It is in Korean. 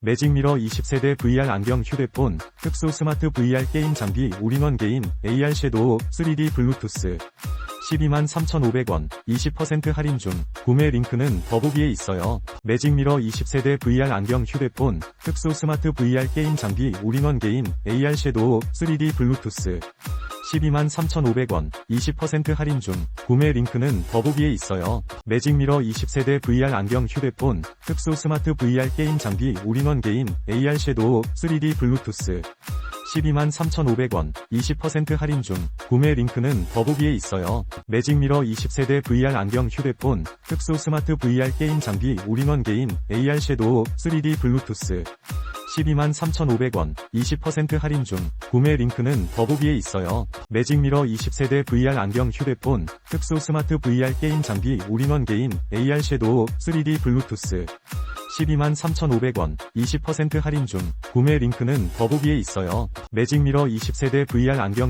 매직미러 20세대 VR 안경 휴대폰, 흑소 스마트 VR 게임 장비 올인원 개인, AR 섀도우, 3D 블루투스. 12만 3,500원, 20% 할인 중, 구매 링크는 더보기에 있어요. 매직미러 20세대 VR 안경 휴대폰, 흑소 스마트 VR 게임 장비 올인원 개인, AR 섀도우, 3D 블루투스. 12만 3,500원, 20% 할인 중, 구매 링크는 더보기에 있어요. 매직미러 20세대 VR 안경 휴대폰, 흑소 스마트 VR 게임 장비 올인원 개인, AR 섀도우, 3D 블루투스. 12만 3,500원, 20% 할인 중, 구매 링크는 더보기에 있어요. 매직미러 20세대 VR 안경 휴대폰, 흑소 스마트 VR 게임 장비 올인원 개인, AR 섀도우, 3D 블루투스. 12만 3,500원, 20% 할인 중, 구매 링크는 더보기에 있어요. 매직미러 20세대 VR 안경 휴대폰, 흑소 스마트 VR 게임 장비 올인원 개인, AR 섀도우, 3D 블루투스. 12만 3,500원, 20% 할인 중, 구매 링크는 더보기에 있어요. 매직미러 20세대 VR 안경